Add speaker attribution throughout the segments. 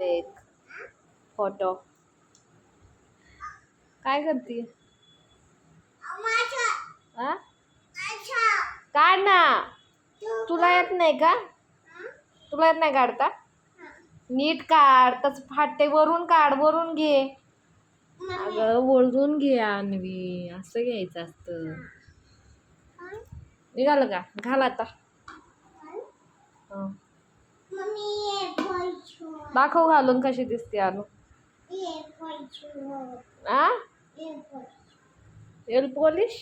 Speaker 1: एक फोटो. काय करते? काढ ना. तुला येत नाही का? तुला येत नाही काढता? नीट काढ. तस फाटे वरून काढ वरून घे. अगं वळून घे अन्वी असं घ्यायचं असतं. निघालं का? घाल आता हं. दाखव घालून कशी दिसते अनु आ? Nail polish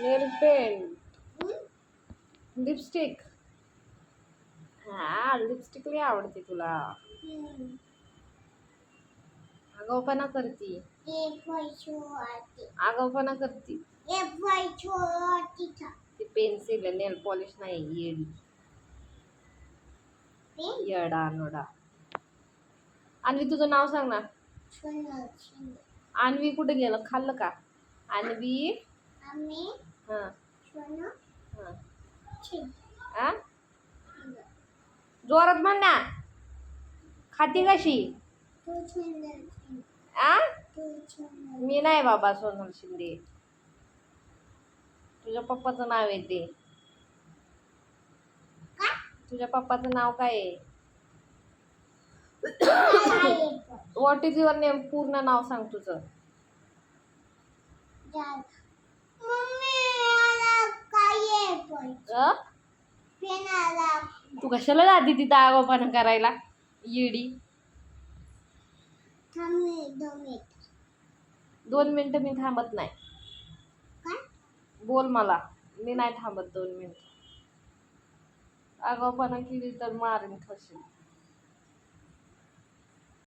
Speaker 1: nail paint lipstick हा लिपस्टिक लई आवडते तुला. आगाऊपणा करती. आगाऊपणा करती. ती पेन्सिल नेल पॉलिश नाही येडी येडा नोडा. अन्वी तुझं नाव सांग ना. अन्वी कुठे गेलं? खाल्लं का? अन्वी? हा. हा. आ जोरात म्हण ना. खाती कशी? आ? मी नाही बाबा सोनल शिंदे. तुझ्या पप्पाचं नाव आहे ते. तुझ्या पप्पाचं नाव काय आहे? व्हॉट इज युअर नेम पूर्ण नाव सांग तुझं. अ? तू कशाला जाती तिथं आगोपणा करायला? येडी दोन मिनिटं. मी थांबत नाही. बोल मला. मी नाही थांबत दोन मिनिटं. आगाऊपणा केली तर मारेन खशील